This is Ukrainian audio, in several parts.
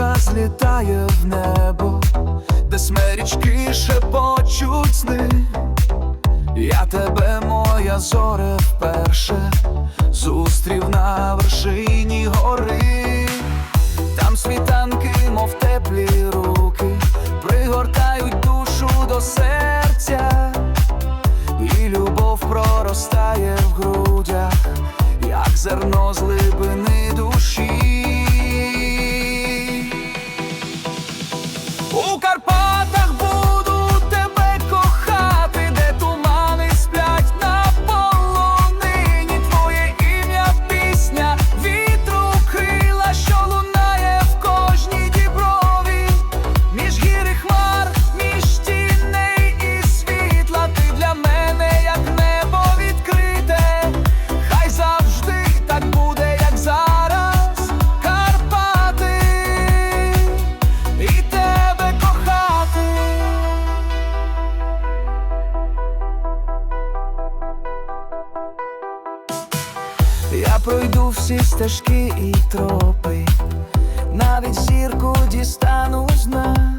Там, де злітає в небо, де смерічки шепочуть сни. Я тебе, моя зоре, вперше зустрів на вершині гори. Там світанки, мов теплі руки, пригортають душу до серця, і любов проростає в грудях, як зерно з Я пройду всі стежки і тропи, навіть зірку дістану зна,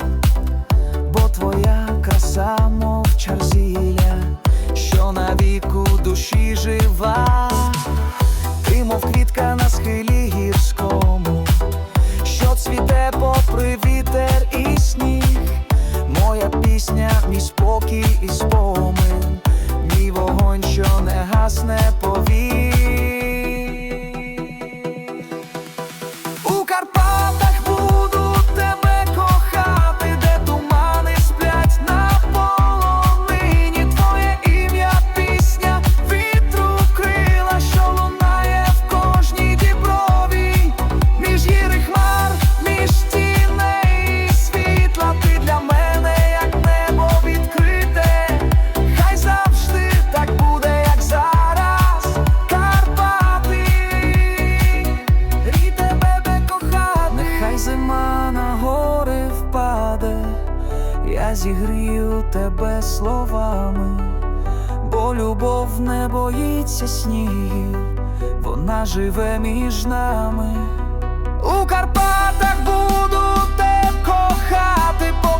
бо твоя краса, мов чарзіля, що на віку душі жива, ти, мов квітка на схилі гірському, що цвіте попри вітер і сніг, моя пісня, мій спокій і спомин, зігрію тебе словами, бо любов не боїться снігів, вона живе між нами. У Карпатах буду те кохати.